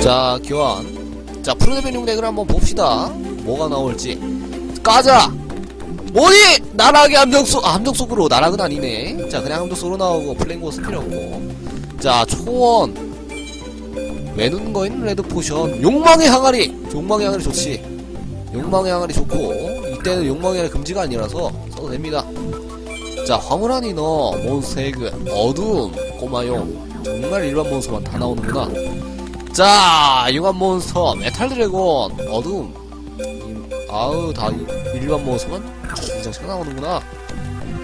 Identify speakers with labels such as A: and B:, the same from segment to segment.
A: 자, 교환. 자, 프로데비뇽 덱을 한번 봅시다. 뭐가 나올지. 까자! 뭐니! 나락의 함정속, 아, 함정속으로 나락은 아니네. 자, 그냥 함정속으로 나오고, 플랭고 쓸 필요 없고. 자, 초원. 외눈 거인 레드 포션. 욕망의 항아리! 욕망의 항아리 좋지. 욕망의 항아리 좋고, 이때는 욕망의 항아리 금지가 아니라서 써도 됩니다. 자, 황홀한 인어, 몬스테그, 어둠, 꼬마용. 정말 일반 몬스터만 다 나오는구나. 자, 융합 몬스터, 메탈 드래곤, 어둠. 이- 아우, 다 이- 일반 몬스터만 두 장씩 나오는구나.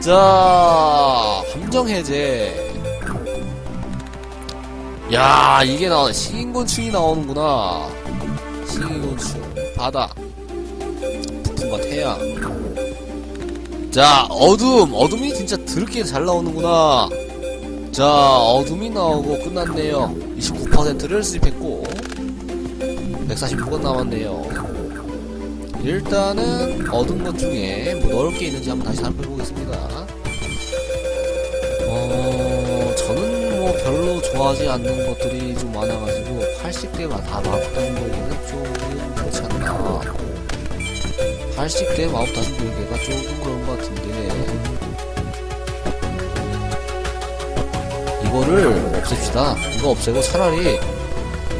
A: 자, 함정 해제. 야, 이게 나오네. 시인곤충이 나오는구나. 시인곤충, 바다, 부품과 태양. 자, 어둠. 어둠이 진짜 드럽게 잘 나오는구나. 자, 어둠이 나오고 끝났네요. 29%를 수집했고, 146원 남았네요. 일단은 얻은 것 중에 뭐 넣을 게 있는지 한번 다시 살펴보겠습니다. 어, 저는 뭐 별로 좋아하지 않는 것들이 좀 많아가지고 80대가 다 마법 다신 돌개는 조금 그렇지 않나. 80대 마법 다신 돌개가 조금 그런 것 같은데 이거를 없앱시다. 이거 없애고 차라리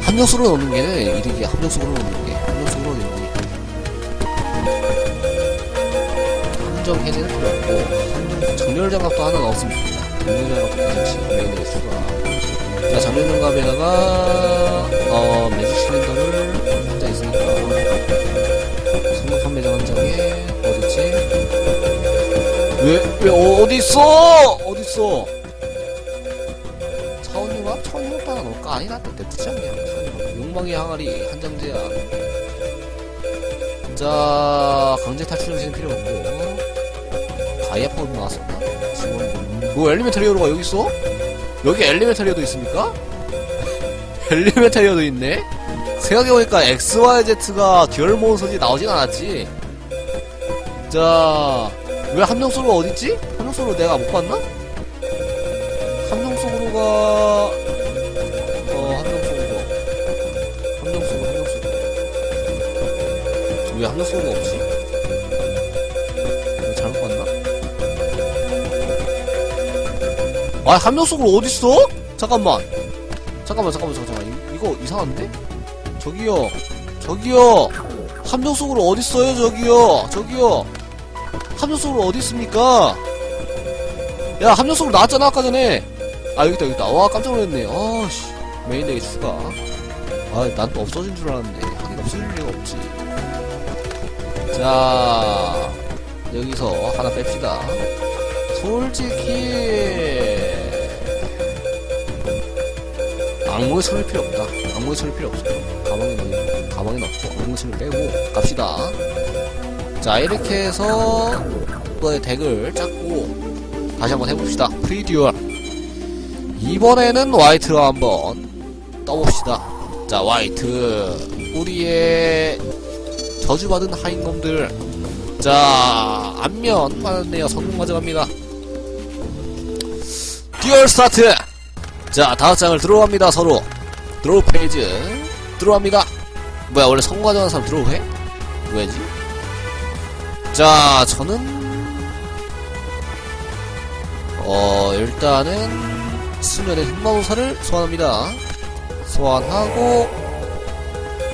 A: 함정수로 넣는 게 이득이야. 함정수로 넣는 게 함정수로 넣는 게 함정 해제는 필요 없고 정렬 장갑도 하나 넣었으면 좋겠다. 정렬 장갑도 괜찮지. 메인의 수가 자 정렬 장갑에다가 어 매직 실린더를 한 장 있으니까 성공 판 매장 한 장에 어딨지? 왜, 왜, 어, 어딨어! 어딨어! 냅두지 않냐. 차원융합. 욕망의 항아리, 한장제야. 자, 강제 탈출 정신은 필요 없고. 가이아포도 나왔었나? 뭐, 엘리멘탈리어로가 여기 있어? 여기 엘리멘탈리어도 있습니까? 엘리멘탈리어도 있네? 생각해보니까 XYZ가 듀얼 몬스터지 나오진 않았지. 자, 왜 함정소로가 어딨지? 함정소로 내가 못 봤나? 함정소로가, 왜 함정소로가 없지? 내가 잘못 봤나? 아, 함정소로 어딨어? 잠깐만. 잠깐만, 잠깐만, 잠깐만. 이- 이거 이상한데? 저기요. 저기요. 함정 속으로 어딨어요, 저기요. 저기요. 함정 속으로 어디 있습니까? 야, 함정 속으로 나왔잖아, 아까 전에. 아, 여기 있다. 와, 깜짝 놀랐네. 아, 씨. 메인 덱에 추가. 아, 난 또 없어진 줄 알았는데. 하긴 없어질 리가 없지. 자, 여기서 하나 뺍시다. 솔직히, 악몽에 처릴 필요 없다. 악몽에 처릴 필요 없어. 가방에 넣 가방에 넣고 악몽에 처리 빼고 갑시다. 자 이렇게 해서 이번에 덱을 짰고 다시 한번 해봅시다. 프리듀얼 이번에는 화이트로 한번 떠봅시다. 자 화이트 우리의 저주받은 하인놈들 자 안면 받았네요. 성공 가져갑니다. 듀얼 스타트 자, 다섯 장을 들어갑니다, 서로. 드로우 페이지. 들어갑니다. 뭐야, 원래 성공 가져가는 사람 드로우 해? 왜지? 자, 저는, 어, 일단은, 수면의 흑마우사를 소환합니다. 소환하고,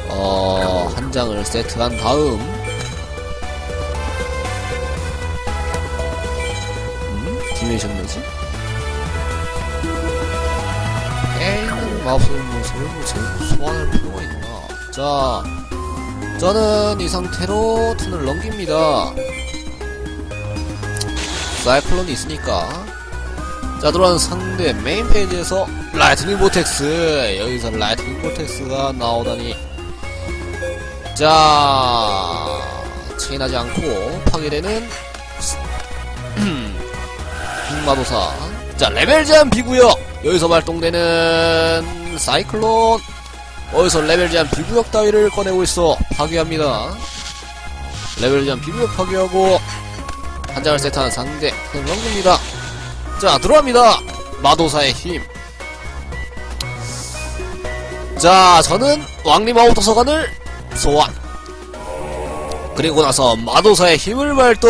A: 어, 한 장을 세트한 다음, 음? 디메이션 뭐지? 에이는 마법소를 모습을 제 소환할 필요가 있나. 자 저는 이 상태로 턴을 넘깁니다. 사이클론이 있으니까. 자 들어가는 상대 메인 페이지에서 라이트닝 보텍스. 여기서 라이트닝 보텍스가 나오다니 자 체인하지 않고 파괴되는 흑마도사. 자 레벨 제한 비구역. 여기서 발동되는 사이클론. 어디서 레벨 제한 비구역 따위를 꺼내고 있어? 파괴합니다. 레벨 제한 비구역 파괴하고 한 장을 세트한 상대 턴을 넘깁니다. 자 들어갑니다. 마도사의 힘. 자, 저는 왕림아웃 도서관을 소환. 그리고 나서 마도사의 힘을 발동.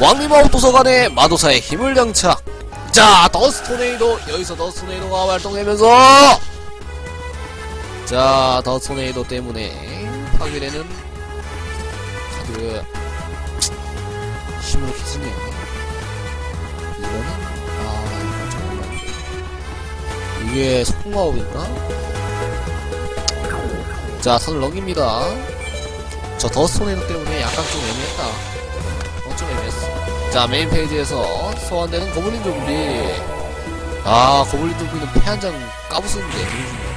A: 왕림아웃 도서관에 마도사의 힘을 장착. 자, 더스 토네이도 여기서 더스 토네이도가 발동되면서 자, 더스 토네이도 때문에 파괴되는 카드 힘으로 휘지네. 이거는 아, 이거 정말 이게 속마법인가? 자, 선을 넘깁니다. 저 더스토네이도 때문에 약간 좀 애매했다. 어, 좀 애매했어. 자, 메인 페이지에서 소환되는 고블린 좀비. 아, 고블린 좀비는 패 한 장 까부수는데,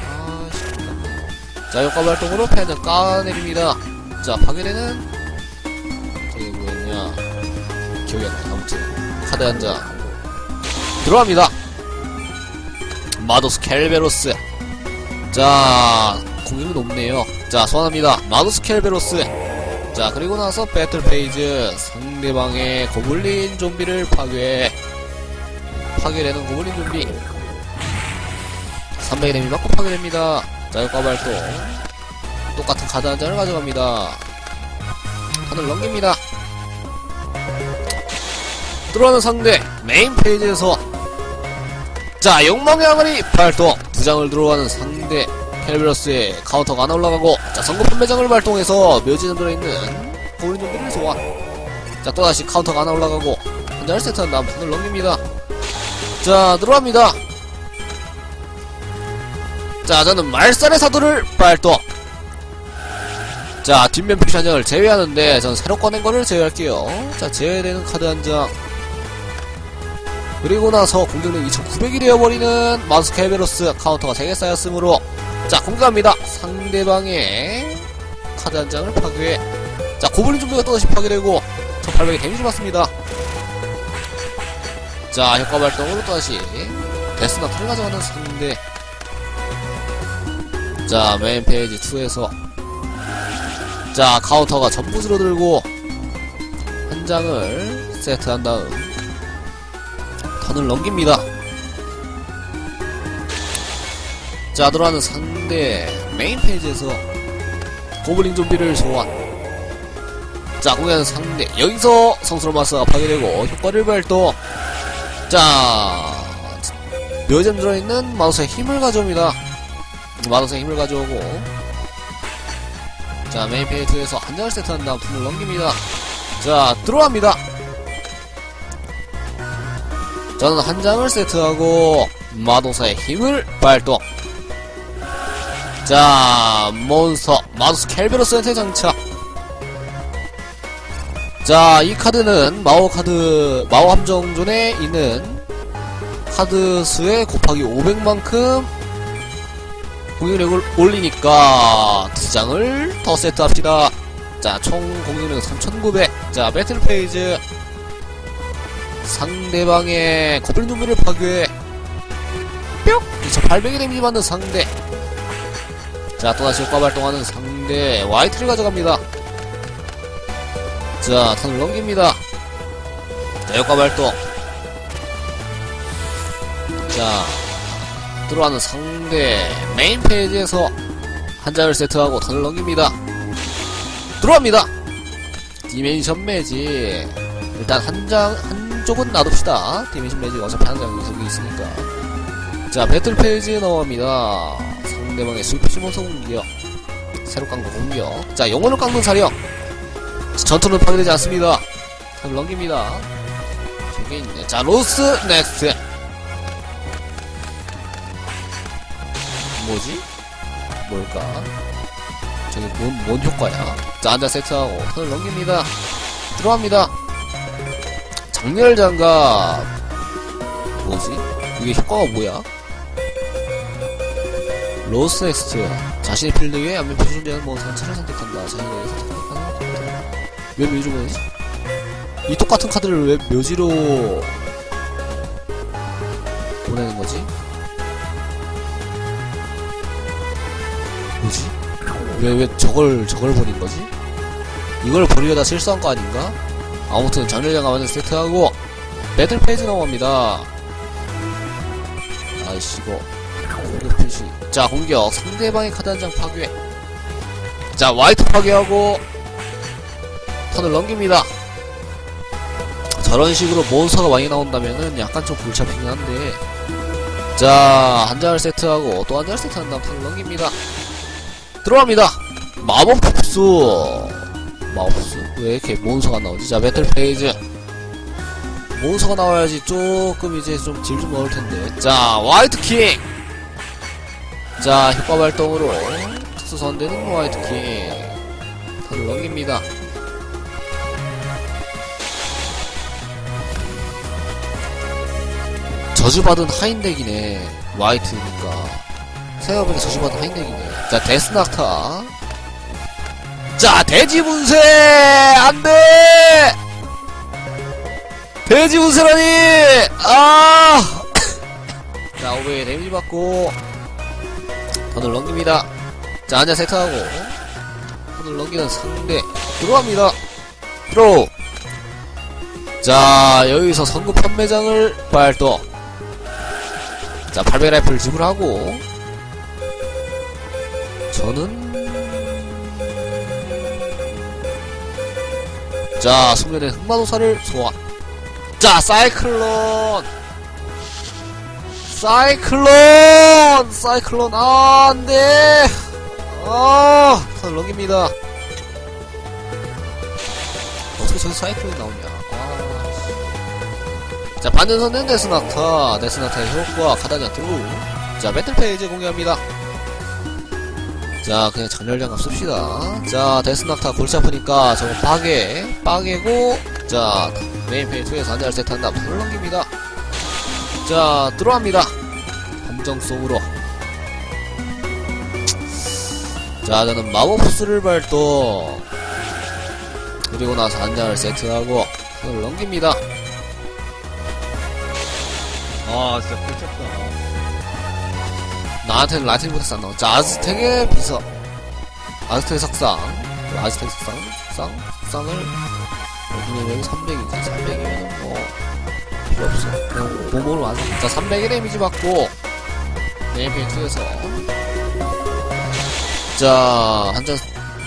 A: 아, 쉽다. 자, 효과 발동으로 패 한 장 까내립니다. 자, 파괴되는, 저게 뭐였냐. 기억이 안 나. 아무튼, 카드 한 장. 들어갑니다. 마도스 켈베로스. 자, 공격이 높네요. 자, 소환합니다. 마도스 켈베로스. 자, 그리고 나서 배틀 페이지. 상대방의 고블린 좀비를 파괴. 파괴되는 고블린 좀비. 300의 데미 맞고 파괴됩니다. 자, 효과 발동. 똑같은 카드 한 장을 가져갑니다. 하늘 넘깁니다. 들어가는 상대, 메인 페이지에서 자, 욕망의 항아리 발동. 두 장을 들어가는 상대 켈베러스의 카운터가 하나 올라가고 자, 선거 판매장을 발동해서 묘지에 들어있는 좀비를 소환. 자, 또다시 카운터가 하나 올라가고 한 장을 세트한 다음 판을 넘깁니다. 자, 들어갑니다. 자, 저는 말살의 사도를 발동. 자, 뒷면 표시 한 장을 제외하는데 전 새로 꺼낸 거를 제외할게요. 자, 제외되는 카드 한 장. 그리고 나서 공격력 2900이 되어버리는 마우스 켈베로스 카운터가 3개 쌓였으므로 자 공격합니다. 상대방의 카드 한 장을 파괴. 자 고블린 좀비가 또다시 파괴되고 1800의 데미지 받습니다. 자 효과 발동으로 또다시 데스나트를 가져가는 상대 자 메인 페이지 2에서. 자 카운터가 전부 줄어들고 한 장을 세트한 다음 턴을 넘깁니다. 자, 들어가는 상대 메인 페이지에서 고블린 좀비를 소환. 자, 공격하는 상대. 여기서 성스러운 마스가 파괴되고 효과를 발동. 자, 묘점 들어있는 마우스의 힘을 가져옵니다. 마우스의 힘을 가져오고. 자, 메인 페이지에서 한 장을 세트한 다음 턴을 넘깁니다. 자, 들어갑니다. 저는 한 장을 세트하고 마도사의 힘을 발동. 자, 몬스터 마도스 켈베로스한테 장착. 자, 이 카드는 마오 카드 마오 함정존에 있는 카드 수의 곱하기 500만큼 공격력을 올리니까 두 장을 더 세트합시다. 자, 총 공격력 3,900. 자, 배틀 페이지 상대방의 고블린 좀비를 파괴 뿅! 2800의 데미지 받는 상대 자 또다시 효과 발동하는 상대 화이트를 가져갑니다 자 턴을 넘깁니다 자 효과 발동 자 들어가는 상대 메인 페이지에서 한 장을 세트하고 턴을 넘깁니다 들어갑니다 디멘션 매지 일단 한 장, 한쪽은 놔둡시다. 디미션 매직 어차피 한 장이 속에 있으니까. 자, 배틀 페이지에 나옵니다. 상대방의 술피지 몬서 공격. 새로 깎는 공격. 자, 영혼을 깎는 사령. 전투는 파괴되지 않습니다. 턴을 넘깁니다. 저게 있네. 자, 로스 넥스트. 뭐지? 뭘까? 저게 뭔, 뭔 효과야? 자, 한장 세트하고 턴을 넘깁니다. 들어갑니다. 장렬 장갑 뭐지? 이게 효과가 뭐야? 로스 넥스트 자신의 필드 위에 안면 표준되는 뭐 상처를 선택한다 자신에게 선택하는 카드 왜 묘지로 보내지? 이 똑같은 카드를 왜 묘지로 보내는 거지? 뭐지? 왜, 왜 저걸, 저걸 보낸 거지? 이걸 버리려다 실수한 거 아닌가? 아무튼 장렬장 가만히 세트하고 배틀 페이지 넘어갑니다 아이씨 이거 공격 표시. 자, 공격. 상대방의 카드 한 장 파괴. 자, 화이트 파괴하고, 턴을 넘깁니다. 저런 식으로 몬스터가 많이 나온다면은 약간 좀 아프긴 한데. 자, 한 장을 세트하고, 또 한 장을 세트한 다음 턴을 넘깁니다. 들어갑니다. 마법 흡수. 마법 흡수. 왜 이렇게 몬스터가 나오지? 자, 배틀 페이지. 몬스터가 나와야지 조금 이제 좀질좀 넣을 텐데. 자, 화이트 킹! 자, 효과 발동으로 특수 선대는 화이트 킹. 턴을 넘깁니다. 저주받은 하인덱이네. 화이트니까. 생각해보니까 저주받은 하인덱이네. 자, 데스낙타. 자, 돼지 분쇄! 안 돼! 돼지 분쇄라니! 아! 자, 500에 데미지 받고, 턴을 넘깁니다. 자, 한자 세트하고, 턴을 넘기는 상대, 들어갑니다. 들어! 자, 여기서 성급 판매장을 발동. 자, 800 라이프를 지불하고, 저는, 자, 숙련의 흑마도사를 소환. 자, 사이클론! 사이클론! 사이클론, 아, 안 돼! 아, 턴을 넘깁니다. 어떻게 저기 사이클론이 나오냐. 아, 씨. 자, 반전선은 데스나타. 데스나타의 효과, 카다냐 드로우. 자, 배틀 페이지 공개합니다. 자, 그냥 장렬장갑 씁시다. 자, 데스낙타 골치 아프니까 저거 빠개, 빠개고, 자, 메인 페이지 2에서 한달 세트 한 다음 손을 넘깁니다. 자, 들어갑니다. 함정 속으로. 자, 저는 마법수를 발동. 그리고 나서 한 장을 세트하고, 손을 넘깁니다.
B: 아 진짜 꿀쩍다
A: 나한테는 라틴 못했어 안 나와. 자, 아즈텍의 비서. 아즈텍의 석상. 아즈텍 석상. 석상. 석상을. 여기는 여기 300이지. 300이면 뭐. 필요 없어. 몸으로 완성. 자, 300의 데미지 받고. 네임페이트에서. 자,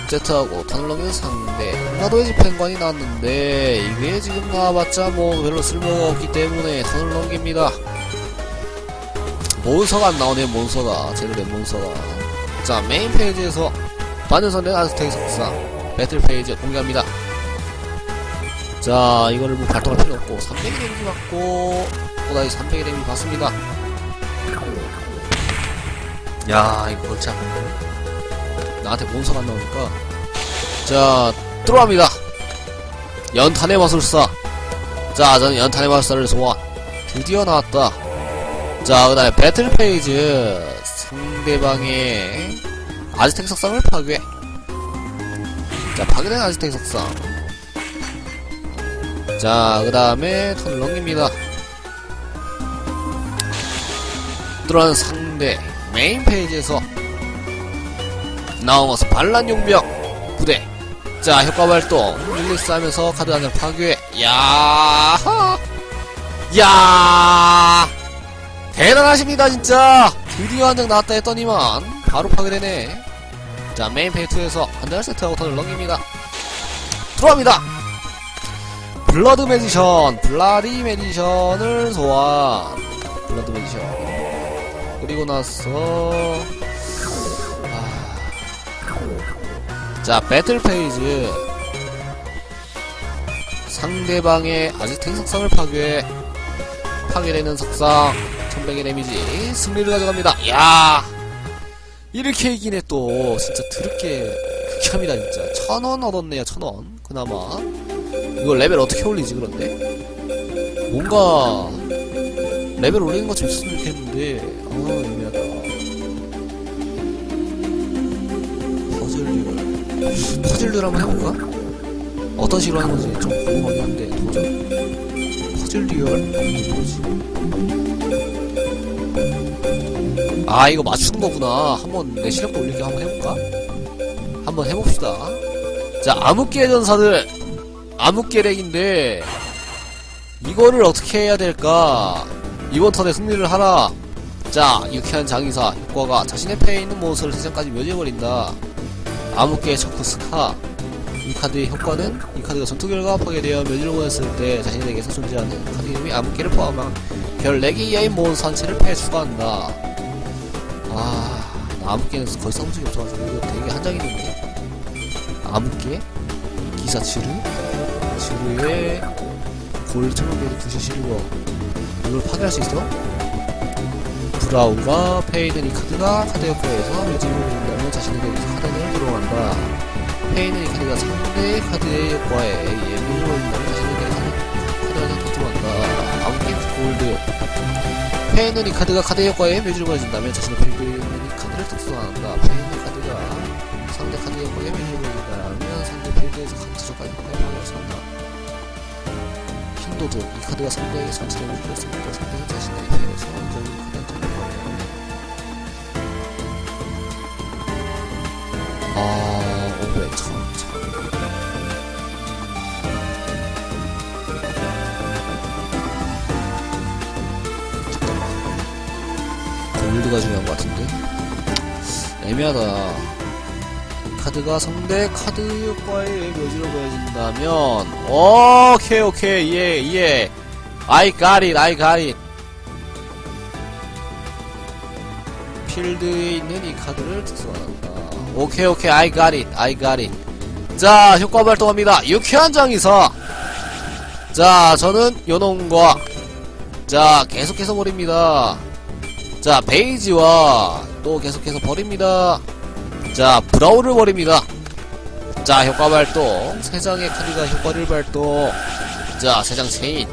A: 세트하고 턴을 넘긴 상대. 나도의 집행관이 나왔는데, 이게 지금 나와봤자 뭐 별로 쓸모가 없기 때문에 넘깁니다. 몬스터가 안 나오네 몬스터가 제대로 된 몬스터가 자 메인 페이지에서 반전선대 아스텍 석상 배틀 페이지 공개합니다 자 이거를 뭐 발동할 필요 없고 300의 데미지 받고 또다시 300의 데미지 받습니다. 야 이거 아픈데 나한테 몬스터가 안 나오니까. 자 들어갑니다. 연탄의 마술사. 자 저는 연탄의 마술사를 소환 드디어 나왔다. 자, 그 다음에 배틀 페이지. 상대방의 아즈텍 석상을 파괴. 자, 파괴된 아즈텍 석상. 자, 그 다음에 턴을 넘깁니다. 들어간 상대 메인 페이지에서 것은 반란 용병 부대. 자, 효과 발동. 릴리스 하면서 카드 한장 파괴. 야 야! 대단하십니다 진짜 드디어 한 장 나왔다 했더니만 바로 파괴되네 자 메인 페이트에서 한 장을 세트하고 턴을 넘깁니다 들어갑니다 블러드 매지션 블라디 매지션을 소환. 블러드 매지션. 그리고 나서 아... 자 배틀 페이지. 상대방의 아지텍 석상을 파괴 파괴되는 석상 1100의 데미지 승리를 가져갑니다. 야! 이렇게 이기네 또. 진짜 드럽게 극혐이다 진짜. 천원 얻었네요 천원. 그나마 이거 레벨 어떻게 올리지 그런데? 뭔가 레벨 올리는 것좀 있었으면 좋겠는데 아 애매하다. 퍼즐 듀얼 퍼즐 듀얼 한번 해볼까? 어떤 식으로 하는 건지 좀 궁금하긴 한데 도전? 퍼즐 이게 뭐지 아 이거 맞추는 거구나. 한번 내 실력도 올리게. 한번 해볼까? 한번 해봅시다. 자 암흑계 전사들 암흑계 렉인데 이거를 어떻게 해야 될까 이번 턴에 승리를 하라 자, 유쾌한 장의사 효과가 자신의 패에 있는 몬스터를 3장까지 묘지해버린다. 암흑계의 척후 스카. 이 카드의 효과는 이 카드가 전투 결과 파괴되어 묘지를 보냈을 때 자신에게서 존재하는 카드 이름이 암흑계를 포함한 별 4개 이하의 몬스터 한 채를 패에 추가한다. 아, 나 암흑계는 거의 써본 적이 없어가지고 이거 되게 한장이던데. 암흑계? 기사 치르? 치르의 골 구시 실버. 이걸 파괴할 수 있어? 브라우가 페이는 이 카드가 카드 효과에서 묘지를 보낸다면 자신에게 카드를 들어간다. 페이는 이 카드가 상대 카드의 효과에 예민을 보낸다면 자신에게 카드- 카드를 더 들어간다. 아무게 골드. 페이는 이 카드가 카드 효과에 묘지를 보내준다면 자신의 있는 이 카드를 특수화한다. 페이는 카드가 상대 카드 효과에 묘지를 보낸다면 상대 필드에서 카드 조까지 흰도도 이 카드가 상대의 전체를 물렸으니까 상대는 자신의 패에서 완전히 카드를 들어간다. 아, 500, 1000, 1000. 골드가 중요한 것 같은데? 애매하다. 이 카드가 상대 카드 효과에 묘지로 보여진다면, 오케이, 오케이, 예, 예. I got it, I got it. 필드에 있는 이 카드를 특수화한다. 오케이 오케이. It I got it. 자 효과 발동합니다. 유쾌한 장의사. 자 저는 요놈과 자 계속해서 버립니다. 자 베이지와 또 계속해서 버립니다 자 브라우를 버립니다 자 효과 발동 세 장의 카드가 효과를 발동 자 세장 체인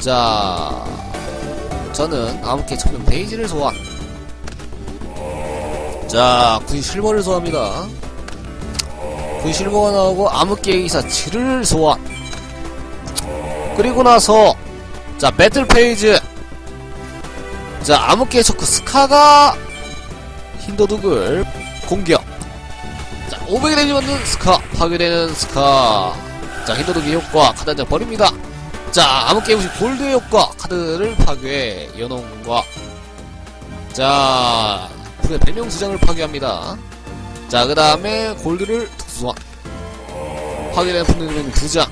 A: 자 저는 아무개 청년 베이지를 소환 자, 군 실버를 소환합니다. 군 실버가 나오고 암흑계 기사 7을 소환. 그리고 나서 자, 배틀 페이지. 자, 암흑계 척크 스카가 흰도둑을 공격. 자, 500에 데미지 받는 스카, 파괴되는 스카. 자, 흰도둑의 효과 카드 한 장 버립니다. 자, 암흑계 무시 골드의 효과 카드를 파괴, 연홍과 자, 풀의 배명 두 장을 파괴합니다. 자, 그 다음에 골드를 특수화. 파괴된 분능은 두 장.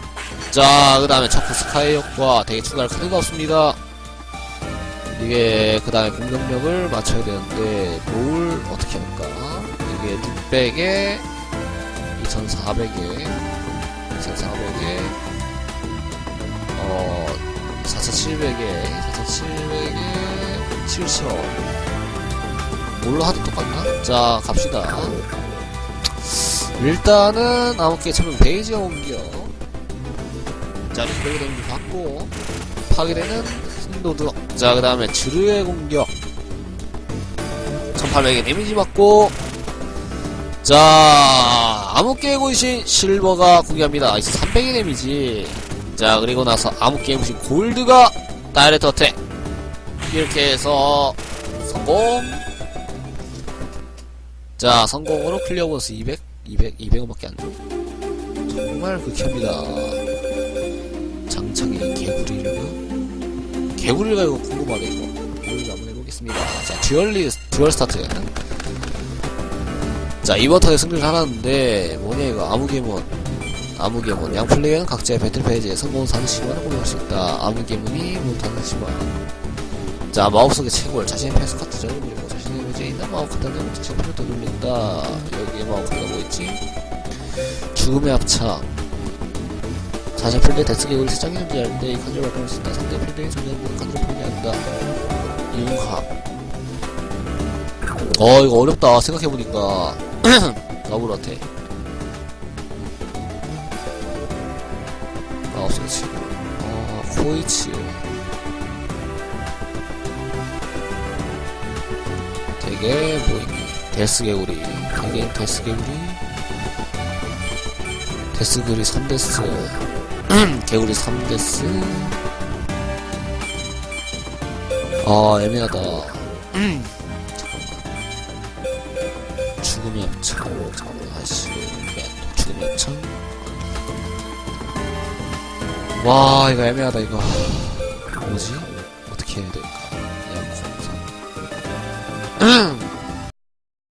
A: 자, 그 다음에 척후 스카이 효과 되게 추가할 카드가 없습니다. 이게 그 다음에 공격력을 맞춰야 되는데 뭘 어떻게 할까? 이게 600에 2400에 2400에 어 4700에 4700에 7000 뭘로 하도 똑같나? 자, 갑시다. 일단은 아무게 처음 베이지가 옮겨. 자, 리스펙이 되는 거 받고, 파괴되는 흰도드. 자, 그 다음에 주르의 공격. 1800의 데미지 받고, 자, 암흑계의 군신 실버가 공격합니다. 이제 300의 데미지. 자, 그리고 나서 암흑계의 군신 골드가 다이렉트 어택. 이렇게 해서 성공. 자, 성공으로 클리어 보너스 200, 200, 200원밖에 안 줘. 정말 극혐이다. 장창의 개구리를, 개구리가 이거 궁금하네, 이거. 이걸 한번 해보겠습니다. 자, 듀얼리, 듀얼 스타트. 자, 이번 턴에 승리를 하았는데, 뭐냐, 이거, 아무개몬. 아무개몬. 양 플레이어는 각자의 배틀 페이지에 성공 40시간을 공유할 수 있다. 아무개몬이 못하는 시간. 자, 마법 속의 채굴. 자신의 패스 카트 전을 밀고, 자신의 묘지에 있는 마법 카드는 자신의 패를 되돌린다. 여기에 마법 카드가 뭐 있지? 죽음의 합창. 자신의 필드에 데스 계획을 세 장이 존재할 때이 발동할 수 있다. 상대 필드에 존재하는 카드를 포기한다. 융합. 어, 이거 어렵다. 생각해보니까. 더블어택. 마법속의 채굴. 어, 코이츠. 되게 뭐 있니? 데스 개구리 되게 데스 개구리 데스 개구리 3데스 개구리 3데스 아 애매하다. 죽음의 합창 잠깐만 아씨 죽음의 합창. 와 이거 애매하다 이거. 뭐지?